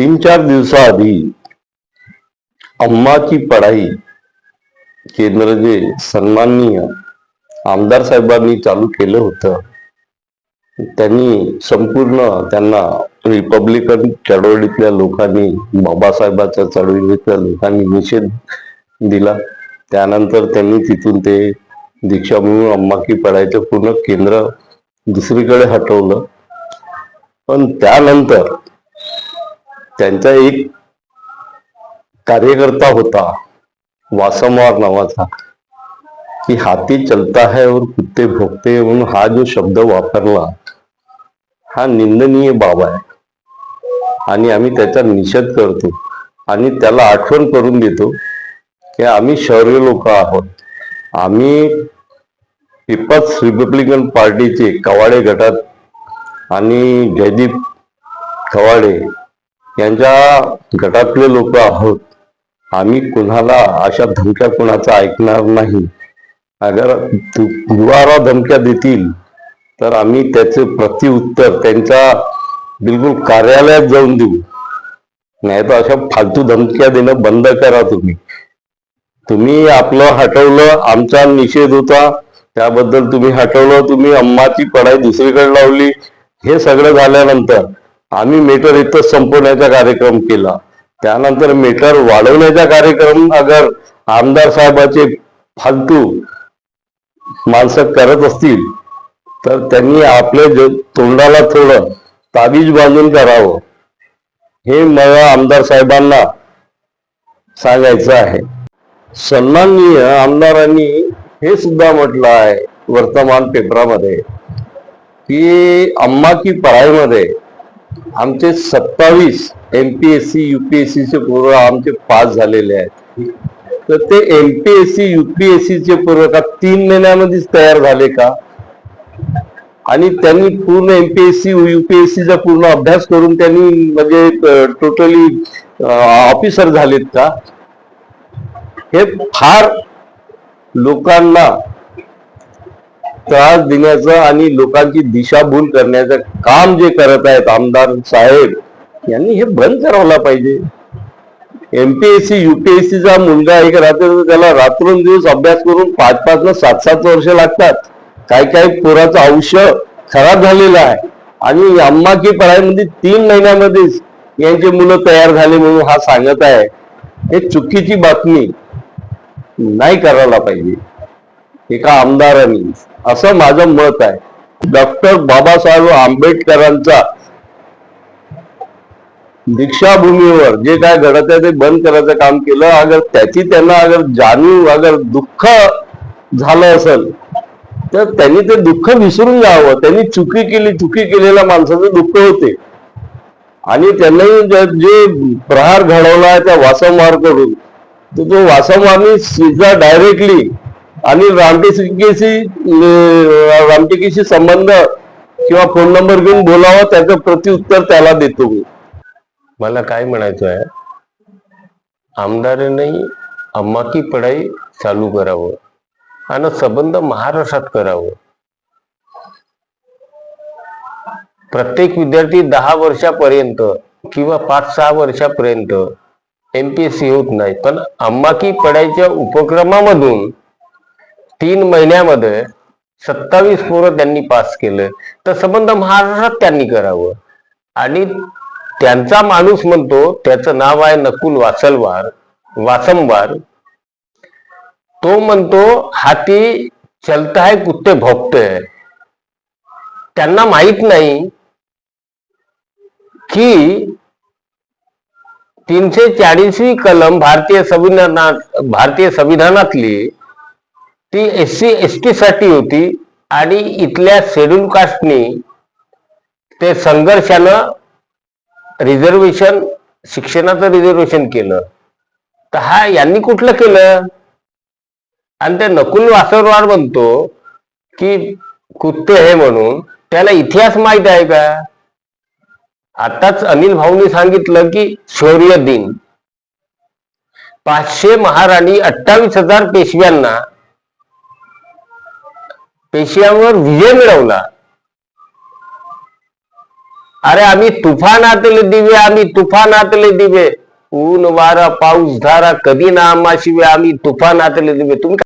तीन चार दिवसाआधी अम्माची पढाई केंद्र जे सन्माननीय आमदार साहेबांनी चालू केलं होतं. त्यांनी संपूर्ण त्यांना रिपब्लिकन चळवळीतल्या लोकांनी बाबासाहेबांच्या चळवळीतल्या लोकांनी निषेध दिला. त्यानंतर त्यांनी तिथून ते दीक्षाभूमी अम्मा की पढाईचं पूर्ण केंद्र दुसरीकडे हटवलं. पण त्यानंतर त्यांचा एक कार्यकर्ता होता वासमवार नावाचा. की हाती चलता है और कुत्ते भोगते म्हणून हा जो शब्द वापरला हा निंदनीय बाब आहे. आणि आम्ही त्याचा निषेध करतो. आणि त्याला आठवण करून देतो की आम्ही शौर्य लोक आहोत. आम्ही पीपल्स रिपब्लिकन पार्टीचे कवाडे गटात आणि जयदीप कवाडे यांच्या गटातले लोक आहोत. आम्ही कुणाला अशा धमक्या कुणाचा ऐकणार नाही. अगर दु- धमक्या देतील तर आम्ही त्याचे प्रतिउत्तर त्यांच्या बिलकुल कार्यालयात जाऊन देऊ. नाही तर अशा फालतू धमक्या देणं बंद करा तुम्ही. तुम्ही आपलं हटवलं आमचा निषेध होता त्याबद्दल तुम्ही हटवलं तुम्ही अम्माची पढाई दुसरीकडे लावली हे सगळं झाल्यानंतर आम्ही मीटर इथं संपवण्याचा कार्यक्रम केला. त्यानंतर मीटर वाढवण्याचा कार्यक्रम अगर आमदार साहेबाचे फालतू माणसं करत असतील तर त्यांनी आपल्या तोंडाला थोडं ताबीज बांधून करावं. हे मला आमदार साहेबांना सांगायचं आहे. सन्माननीय आमदारांनी हे सुद्धा म्हटलं आहे वर्तमान पेपरामध्ये की अम्मा की पढाईमध्ये आमचे सत्तावीस M P S C UPSC चे पूर्व आमचे पास झालेले आहेत. तर ते M P S C UPSC चे पूर्व का तीन महिन्यामध्येच तयार झाले का? आणि त्यांनी पूर्ण एमपीएससी सीचा पूर्ण अभ्यास करून त्यांनी म्हणजे टोटली ऑफिसर झालेत का? हे फार लोकांना त्रास देण्याचं आणि लोकांची दिशाभूल करण्याचं काम जे करत आहेत आमदार साहेब यांनी हे बंद करायला पाहिजे. एमपीएससी युपीएससीचा मुलगा एक राहते त्याला त्याला रात्रंदिवस अभ्यास करून पाच पाच न सात सात वर्ष लागतात. काही काही पोराचं आयुष्य खराब झालेलं आहे. आणि अम्मा की पढाईमध्ये तीन महिन्यामध्येच यांचे मुलं तयार झाले म्हणून हा सांगत आहे. हे चुकीची बातमी नाही करायला पाहिजे. एका आमदारांनी. असं माझं मत आहे. डॉक्टर बाबासाहेब आंबेडकरांचा दीक्षाभूमीवर जे काय घडत आहे ते बंद करायचं काम केलं. अगर त्याची त्यांना अगर जाणीव अगर दुःख झालं असेल तर त्यांनी ते दुःख विसरून जावं. त्यांनी चुकी केली चुकी केलेल्या माणसाचं दुःख होते. आणि त्यांनी जे प्रहार घडवला त्या वासमवारकडून तर तो वासमवारनी सीधा डायरेक्टली आणि रामटेकेशी रामटेकेशी संबंध किंवा फोन नंबर घेऊन बोलावा त्याचं प्रत्युत्तर त्याला देतो मी. मला काय म्हणायचं आहे? आमदारांनी अम्मा की पढाई चालू करावं आणि संबंध महाराष्ट्रात करावं. प्रत्येक विद्यार्थी दहा वर्षापर्यंत किंवा पाच सहा वर्षापर्यंत एमपीएससी होत नाही. पण अम्मा की पढाईच्या उपक्रमामधून तीन महिन्यामध्ये सत्तावीस पोरं त्यांनी पास केलं. तर संबंध महाराष्ट्रात त्यांनी करावं. आणि त्यांचा माणूस म्हणतो त्याचं नाव आहे नकुल वासलवार वासमवार. तो म्हणतो हाती चलता है कुत्ते भोगते है. त्यांना माहीत नाही की तीनशे चाळीसवी कलम भारतीय संविधानात भारतीय संविधानातली ती एस सी एस टी साठी होती आणि इथल्या शेड्यूल कास्टनी ते संघर्षानं रिझर्वेशन शिक्षणाचं रिझर्वेशन केलं. तर हा यांनी कुठलं केलं? आणि ते नकुल वासरवार म्हणतो की कुत्ते हे म्हणून त्याला इतिहास माहीत आहे का? आताच अनिल भाऊनी सांगितलं की शौर्य दिन. पाचशे महाराणी अठ्ठावीस हजार पेशव्यांना पेशियांवर विजय मिळवला. अरे आम्ही तुफानातले दिवे आम्ही तुफानातले दिवे. ऊन वारा पाऊस धारा कधी ना आम्हाशिवाय आम्ही तुफानातले दिवे. तुम्ही